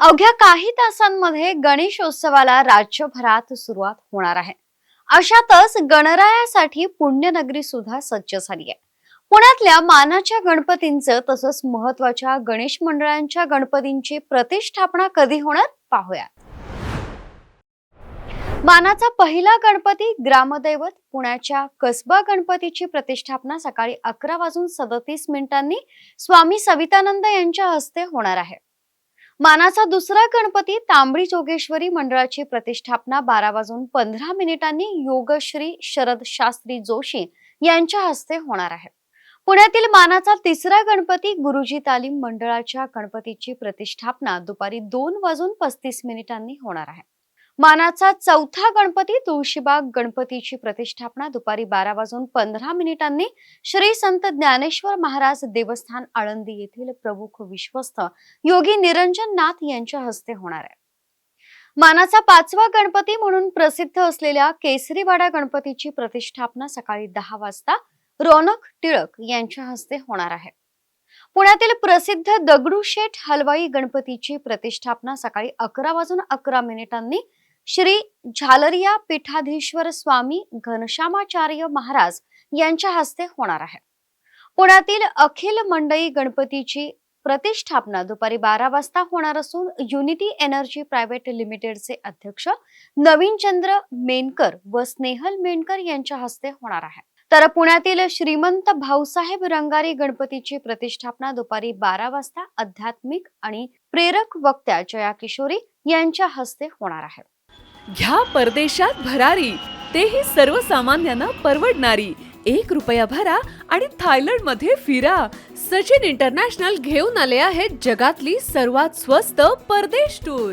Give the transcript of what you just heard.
अवघ्या काही तासांमध्ये गणेशोत्सवाला राज्यभरात सुरुवात होणार आहे. अशातच गणरायासाठी पुण्यनगरी सुद्धा सज्ज झाली आहे. पुण्यातल्या मानाच्या गणपतींचं तसंच महत्त्वाच्या गणेश मंडळांच्या गणपतींची प्रतिष्ठापना कधी होणार पाहूया मानाचा पहिला गणपती ग्रामदैवत पुण्याच्या कसबा गणपतीची प्रतिष्ठापना सकाळी अकरा वाजून सदतीस मिनिटांनी स्वामी सवितानंद यांच्या हस्ते होणार आहे. मानाचा दुसरा गणपती तांबडी जोगेश्वरी मंडळाची प्रतिष्ठापना बारा वाजून पंधरा मिनिटांनी योगश्री शरद शास्त्री जोशी यांच्या हस्ते होणार आहे. पुण्यातील मानाचा तिसरा गणपती गुरुजी तालीम मंडळाच्या गणपतीची प्रतिष्ठापना दुपारी दोन वाजून पस्तीस मिनिटांनी होणार आहे. मानाचा चौथा गणपती तुळशीबाग गणपतीची प्रतिष्ठापना दुपारी बारा वाजून पंधरा मिनिटांनी श्री संत ज्ञानेश्वर महाराज देवस्थान आळंदी येथील प्रमुख विश्वस्त योगी निरंजन नाथ यांच्या हस्ते होणार आहे. मानाचा पाचवा गणपती म्हणून प्रसिद्ध असलेल्या केसरीवाडा गणपतीची प्रतिष्ठापना सकाळी दहा वाजता रौनक टिळक यांच्या हस्ते होणार आहे. पुण्यातील प्रसिद्ध दगडूशेठ हलवाई गणपतीची प्रतिष्ठापना सकाळी अकरा वाजून अकरा मिनिटांनी श्री झालरिया पीठाधीश्वर स्वामी घनश्यामाचार्य महाराज यांच्या हस्ते होणार आहे. पुण्यातील अखिल मंडई गणपतीची प्रतिष्ठापना दुपारी बारा वाजता होणार असून युनिटी एनर्जी प्रायव्हेट लिमिटेडचे अध्यक्ष नवीन चंद्र मेनकर व स्नेहल मेनकर यांच्या हस्ते होणार आहे. तर पुण्यातील श्रीमंत भाऊसाहेब रंगारी गणपतीची प्रतिष्ठापना दुपारी बारा वाजता आध्यात्मिक आणि प्रेरक वक्त्या जया किशोरी यांच्या हस्ते होणार आहे. घ्या परदेशात भरारी तेही सर्वसामान्यांना परवडणारी. एक रुपया भरा आणि थायलंडमध्ये फिरा. सचिन इंटरनॅशनल घेऊन आले आहेत जगातली सर्वात स्वस्त परदेश टूर.